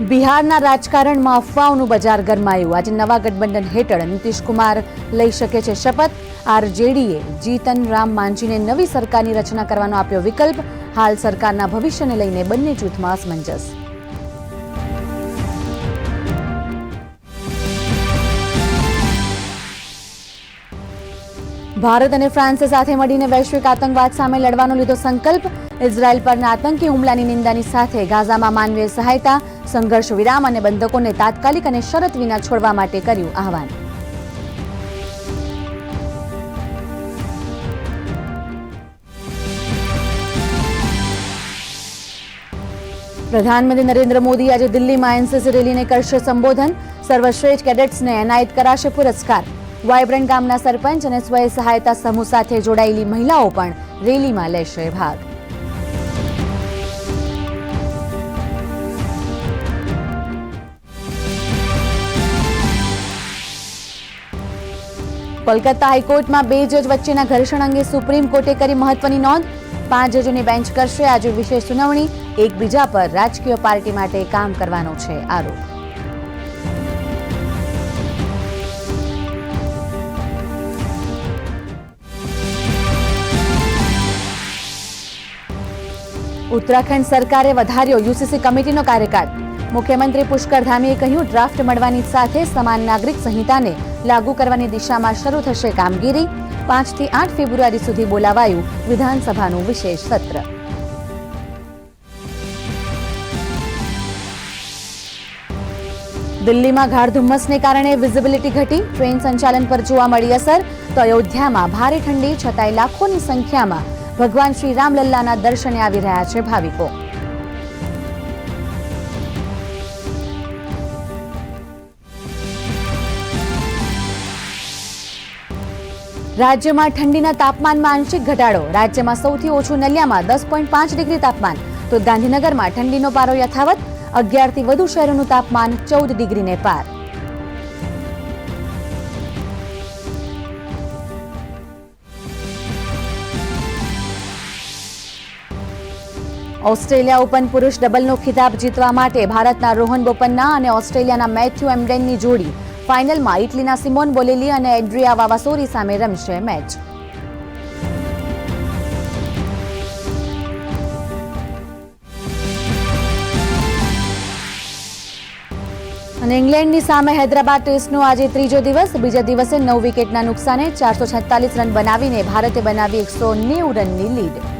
બિહારના રાજકારણમાં અફવાઓનું બજાર ગરમાયું. આજે નવા ગઠબંધન હેઠળ નીતિશકુમાર લઈ શકે છે શપથ. આરજેડીએ જીતન રામ માંઝીને નવી સરકારની રચના કરવાનો આપ્યો વિકલ્પ. હાલ સરકારના ભવિષ્યને લઈને બંને જૂથમાં અસમંજસ ભારત અને ફ્રાન્સે સાથે મળીને વૈશ્વિક આતંકવાદ સામે લડવાનો લીધો સંકલ્પ. ઇઝરાયલ પરના આતંકી હુમલાની નિંદાની સાથે ગાઝામાં માનવીય સહાયતા સંઘર્ષ વિરામ અને બંધકોને તાત્કાલિક અને શરત વિના છોડવા માટે કર્યું આહવાન. પ્રધાનમંત્રી નરેન્દ્ર મોદી આજે દિલ્હીમાં એનસીસી રેલીને કરશે સંબોધન. સર્વશ્રેષ્ઠ કેડેટ્સને એનાયત કરાશે પુરસ્કાર. વાયબ્રન્ટ ગામના સરપંચ અને સ્વયં સહાયતા સમૂહ સાથે જોડાયેલી મહિલાઓ પણ રેલીમાં લેશે ભાગ. કોલકાતા હાઈકોર્ટમાં બે જજ વચ્ચેના ઘર્ષણ અંગે સુપ્રીમ કોર્ટે કરી મહત્વની નોંધ. પાંચ જજોની બેન્ચ કરશે. આજે વિશેષ સુનાવણી. એકબીજા પર રાજકીય પાર્ટી માટે કામ કરવાનો છે આરોપ. ઉત્તરાખંડ સરકારે વધાર્યો યુસીસી કમિટીનો કાર્યકાળ. મુખ્યમંત્રી પુષ્કર ધામીએ કહ્યું, ડ્રાફ્ટ મળવાની સાથે સમાન નાગરિક સંહિતાને લાગુ કરવાની દિશામાં શરૂ થશે કામગીરી. પાંચથી આઠ ફેબ્રુઆરી સુધી બોલાવાયું વિધાનસભાનું વિશેષ સત્ર. દિલ્હીમાં ગાઢ ધુમ્મસને કારણે વિઝિબિલિટી ઘટી, ટ્રેન સંચાલન પર જોવા મળી અસર, તો અયોધ્યામાં ભારે ઠંડી, છતાંય લાખોની સંખ્યામાં ભગવાન શ્રી રામલલ્લાના દર્શને આવી રહ્યા છે ભાવિકો. રાજ્યમાં ઠંડીના તાપમાનમાં આંશિક ઘટાડો. રાજ્યમાં સૌથી ઓછું નલિયામાં દસ પોઈન્ટ પાંચ ડિગ્રી તાપમાન. તો ગાંધીનગરમાં ઠંડીનો પારો યથાવત, અગિયારથી વધુ શહેરોનું તાપમાન ચૌદ ડિગ્રીને પાર. ઓસ્ટ્રેલિયા ઓપન પુરુષ ડબલનો ખિતાબ જીતવા માટે ભારતના રોહન બોપન્ના અને ઓસ્ટ્રેલિયાના મેથ્યુ એમડેનની જોડી. ફાઇનલમાં ઇટલીના સિમોન બોલેલી અને એડ્રિયા વાવાસોરી સામે રમશે મેચ. અને ઇંગ્લેન્ડની સામે હૈદરાબાદ ટેસ્ટનો આજે ત્રીજો દિવસ. બીજા દિવસે નવ વિકેટના નુકસાને ચારસો રન બનાવીને ભારતે બનાવી એકસો નેવું રનની લીડ.